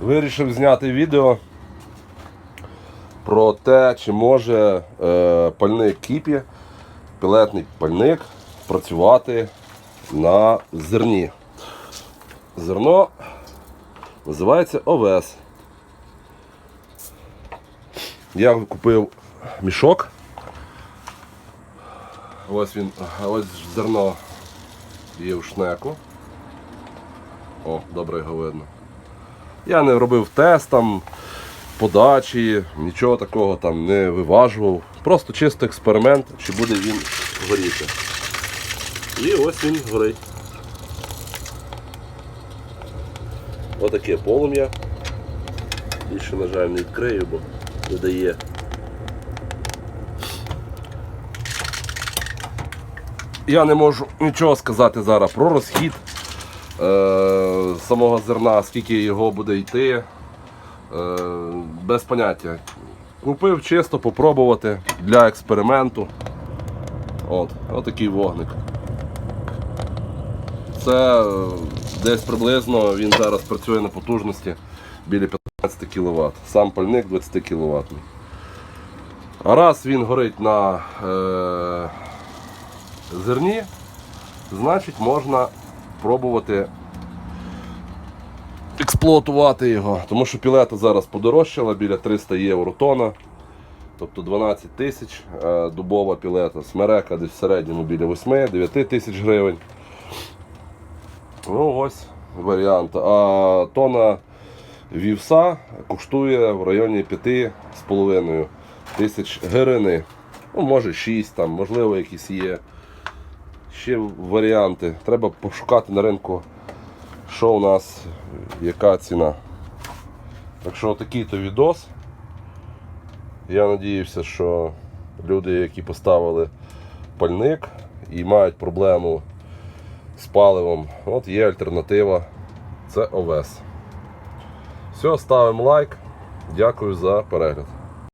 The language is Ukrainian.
Вирішив зняти відео про те, чи може е, пальник кіпі, пілетний пальник працювати на зерні. Зерно називається овес. Я купив мішок. Ось він, ось зерно є в шнеку. О, добре його видно. Я не робив тест там, подачі, нічого такого там не виважував. Просто чисто експеримент, чи буде він горіти. І ось він горить. Отаке полум'я. Більше, на жаль, не відкрию, бо не дає. Я не можу нічого сказати зараз про розхід самого зерна, скільки його буде йти. Е, без поняття. Купив чисто попробувати для експерименту. От, отакий вогник. Це е, десь приблизно він зараз працює на потужності біля 15 кВт. Сам пальник 20 кВт. А раз він горить на е, зерні, значить можна пробувати експлуатувати його. Тому що пілета зараз подорожчала біля 300 євро тонна. Тобто 12 тисяч а дубова пілета, смерека десь в середньому біля 8-9 тисяч гривень. Ну ось варіант. А тона вівса коштує в районі 5,5 тисяч гривень. Ну, може 6, там, можливо, якісь є. Ще варіанти. Треба пошукати на ринку, що у нас, яка ціна. Так що такий то відос. Я надіюся, що люди, які поставили пальник і мають проблему з паливом, от є альтернатива. Це овес. Все, ставимо лайк. Дякую за перегляд.